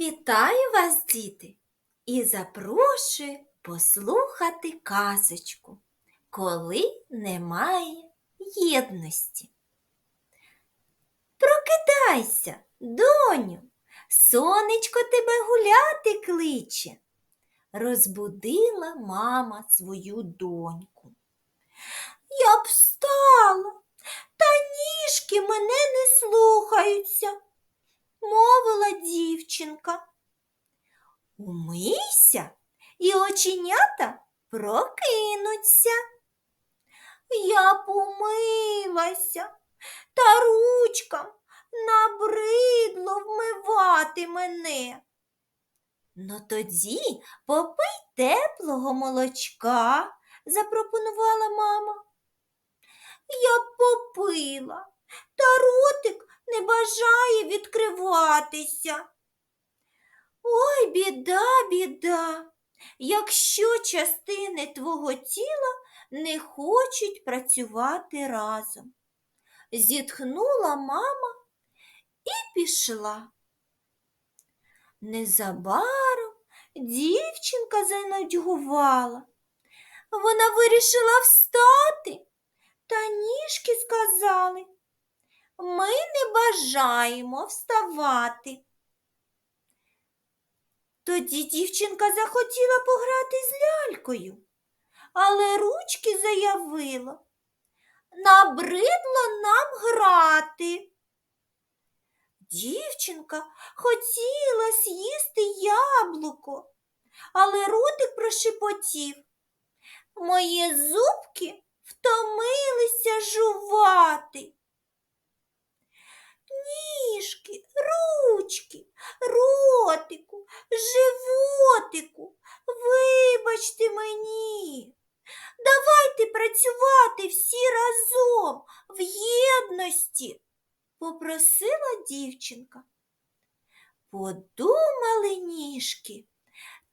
Вітаю вас, діти, і запрошую послухати казочку, коли немає єдності. Прокидайся, доню, сонечко тебе гуляти кличе, розбудила мама свою доньку. Я б встала, та ніжки мене не слухаються мовила дівчинка. Умийся і оченята прокинуться. Я помилася, та ручкам набридло вмивати мене. Ну тоді попий теплого молочка, запропонувала мама. Я попила, та ротик не бажає відкриватися. Ой, біда, біда, якщо частини твого тіла не хочуть працювати разом. Зітхнула мама і пішла. Незабаром дівчинка занудьгувала. Вона вирішила встати, та ніжки сказали ми не бажаємо вставати. Тоді дівчинка захотіла пограти з лялькою, але ручки заявила. Набридло нам грати. Дівчинка хотіла з'їсти яблуко, але ротик прошепотів. Мої зубки втомилися жувати ніжки, ручки, ротику, животику. Вибачте мені. Давайте працювати всі разом в єдності, попросила дівчинка. Подумали ніжки,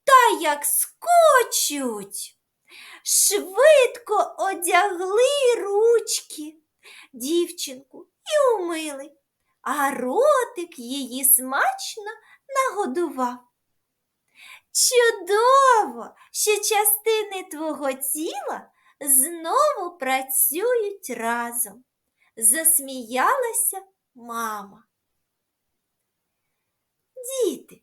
та як скочуть. Швидко одягли ручки дівчинку і умили а ротик її смачно нагодував. Чудово, що частини твого тіла знову працюють разом, засміялася мама. Діти,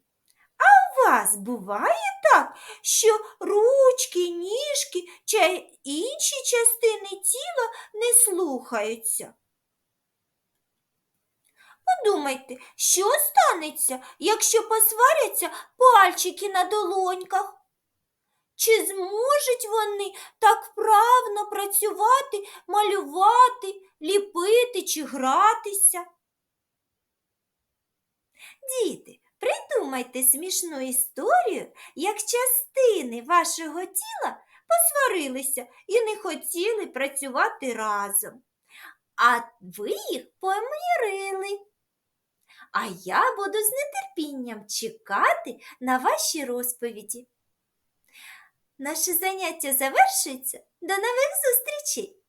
а у вас буває так, що ручки, ніжки чи інші частини тіла не слухаються? Подумайте, що станеться, якщо посваряться пальчики на долоньках? Чи зможуть вони так вправно працювати, малювати, ліпити чи гратися? Діти, придумайте смішну історію, як частини вашого тіла посварилися і не хотіли працювати разом, а ви їх помирили. А я буду з нетерпінням чекати на ваші розповіді. Наше заняття завершується. До нових зустрічей!